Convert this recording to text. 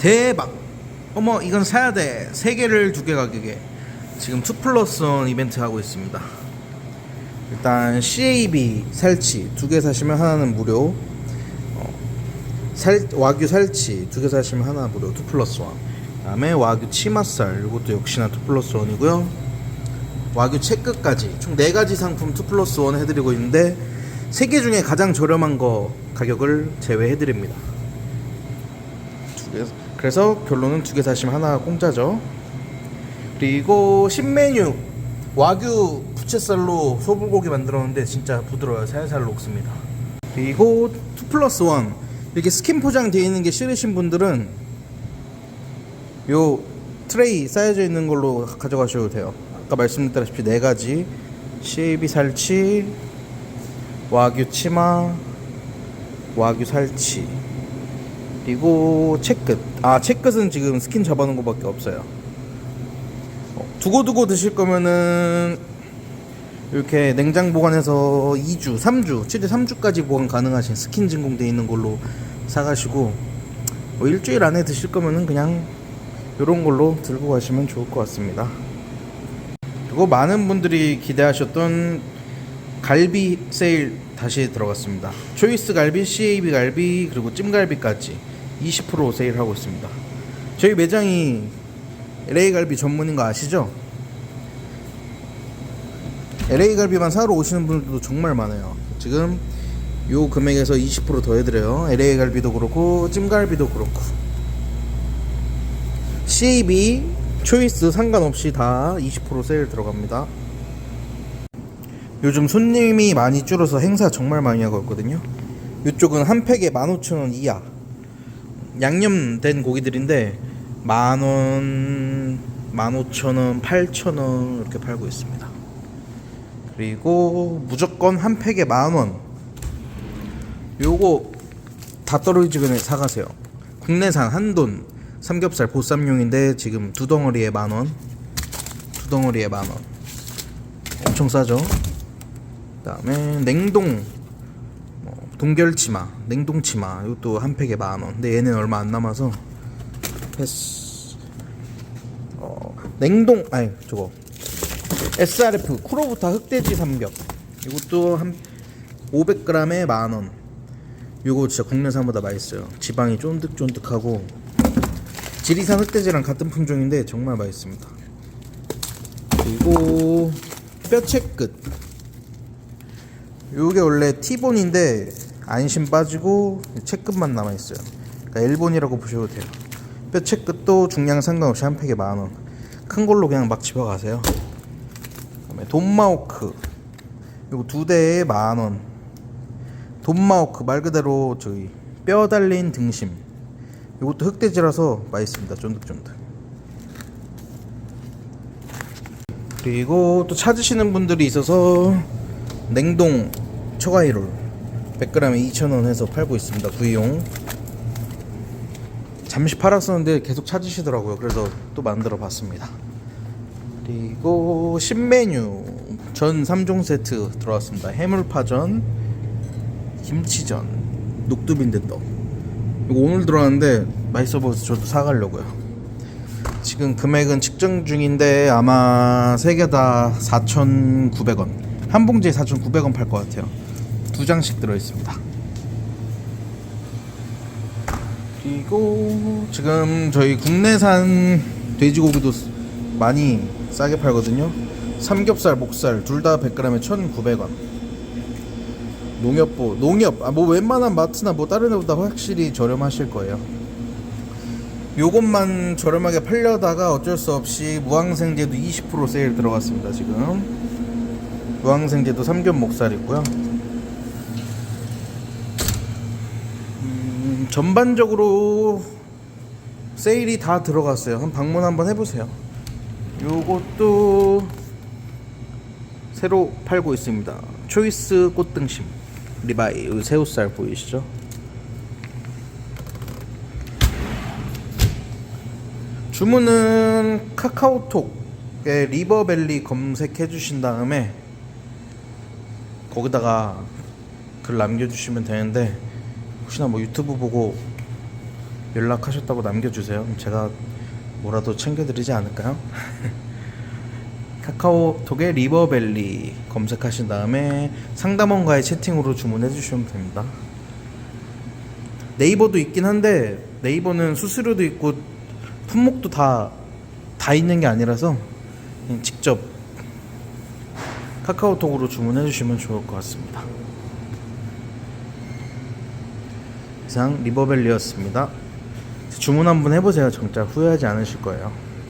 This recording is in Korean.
대박 어머 이건 사야 돼세 개를 두 개 가격에. 지금 2 플러스 1 이벤트 하고 있습니다. 일단 CAB 살치. 두 개 사시면 하나는 무료. 어, 살, 와규 살치. 두 개 사시면 하나 무료. 2 플러스 1 그다음에 와규 치맛살 이것도 역시나 2 플러스 1이고요. 와규 채끝까지. 총 4가지 상품 2 플러스 1 해드리고 있는데 3개 중에 가장 저렴한 거 가격을 제외해드립니다. 두 개, 그래서 결론은 두 개 사시면 하나 공짜죠. 그리고 신메뉴 와규 부채살로 소불고기 만들었는데 진짜 부드러워요. 살살 녹습니다. 그리고 2 플러스 1 이렇게 스킨 포장 되어 있는 게 싫으신 분들은 요 트레이 쌓여져 있는 걸로 가져가셔도 돼요. 아까 말씀드렸다시피 네 가지. CAB 살치 와규 치마 와규 살치 그리고 채끝. 아 채끝은 지금 스킨 잡아놓은 것밖에 없어요. 어, 두고두고 드실 거면은 이렇게 냉장 보관해서 2주 3주 최대 3주까지 보관 가능하신 스킨 진공돼 있는 걸로 사가시고 뭐 일주일 안에 드실 거면은 그냥 이런 걸로 들고 가시면 좋을 것 같습니다. 그리고 많은 분들이 기대하셨던 갈비 세일 다시 들어갔습니다. 초이스 갈비, CAB 갈비, 그리고 찜갈비까지 20% 세일하고 있습니다. 저희 매장이 LA 갈비 전문인 거 아시죠? LA 갈비만 사러 오시는 분들도 정말 많아요. 지금 요 금액에서 20%더 해드려요. LA 갈비도 그렇고 찜갈비도 그렇고 CAB, 초이스 상관없이 다 20% 세일 들어갑니다. 요즘 손님이 많이 줄어서 행사 정말 많이 하고 있거든요. 이쪽은 한 팩에 15,000원 이하. 양념된 고기들인데 만원, 15,000원, 8,000원 이렇게 팔고 있습니다. 그리고 무조건 한 팩에 만 원. 요거 다 떨어지기 전에 사가세요. 국내산 한돈 삼겹살 보쌈용인데 지금 두 덩어리에 만 원. 두 덩어리에 만 원. 엄청 싸죠? 그다음에 냉동 뭐, 동결치마, 냉동치마 이것도 한 팩에 만 원. 근데 얘는 얼마 안 남아서 패스. 어, 냉동 아니 저거 SRF 쿠로부타 흑돼지 삼겹 이것도 한 500g에 만 원. 이거 진짜 국내산보다 맛있어요. 지방이 쫀득쫀득하고 지리산 흑돼지랑 같은 품종인데 정말 맛있습니다. 그리고 뼈채 끝. 요게 원래 티본인데 안심 빠지고 채끝만 남아 있어요. 그러니까 일본이라고 보셔도 돼요. 뼈 채 끝도 중량 상관없이 한 팩에 만 원. 큰 걸로 그냥 막 집어 가세요. 그다음에 돈마호크. 요거 두 대에 만 원. 돈마호크 말 그대로 저기 뼈 달린 등심. 요것도 흑돼지라서 맛있습니다. 쫀득쫀득. 그리고 또 찾으시는 분들이 있어서 냉동 초가이롤 100g에 2,000원 해서 팔고 있습니다. 구이용. 잠시 팔았었는데 계속 찾으시더라고요. 그래서 또 만들어 봤습니다. 그리고 신메뉴 전 3종 세트 들어왔습니다. 해물파전, 김치전, 녹두빈대떡. 이거 오늘 들어왔는데 맛있어 보여서 저도 사가려고요. 지금 금액은 측정 중인데 아마 세개다 4,900원. 한 봉지에 4,900원 팔 것 같아요. 두 장씩 들어 있습니다. 그리고 지금 저희 국내산 돼지고기도 많이 싸게 팔거든요. 삼겹살, 목살 둘 다 100g에 1,900원. 농협보 농협 아 뭐 웬만한 마트나 뭐 다른 데보다 확실히 저렴하실 거예요. 요것만 저렴하게 팔려다가 어쩔 수 없이 무항생제도 20% 세일 들어갔습니다 지금 무항생제도 삼겹 목살이고요 전반적으로 세일이 다 들어갔어요. 한 방문 한번 해보세요. 요것도 새로 팔고 있습니다. 초이스 꽃등심. 리바이 새우살 보이시죠? 주문은 카카오톡에 리버밸리 검색해 주신 다음에 거기다가 글 남겨주시면 되는데 혹시나 뭐 유튜브 보고 연락하셨다고 남겨주세요. 제가 뭐라도 챙겨드리지 않을까요? 카카오톡에 리버벨리 검색하신 다음에 상담원과의 채팅으로 주문해 주시면 됩니다. 네이버도 있긴 한데 네이버는 수수료도 있고 품목도 다 다 있는 게 아니라서 직접 카카오톡으로 주문해 주시면 좋을 것 같습니다. 이상 리버벨리였습니다. 주문 한번 해보세요. 진짜 후회하지 않으실 거예요.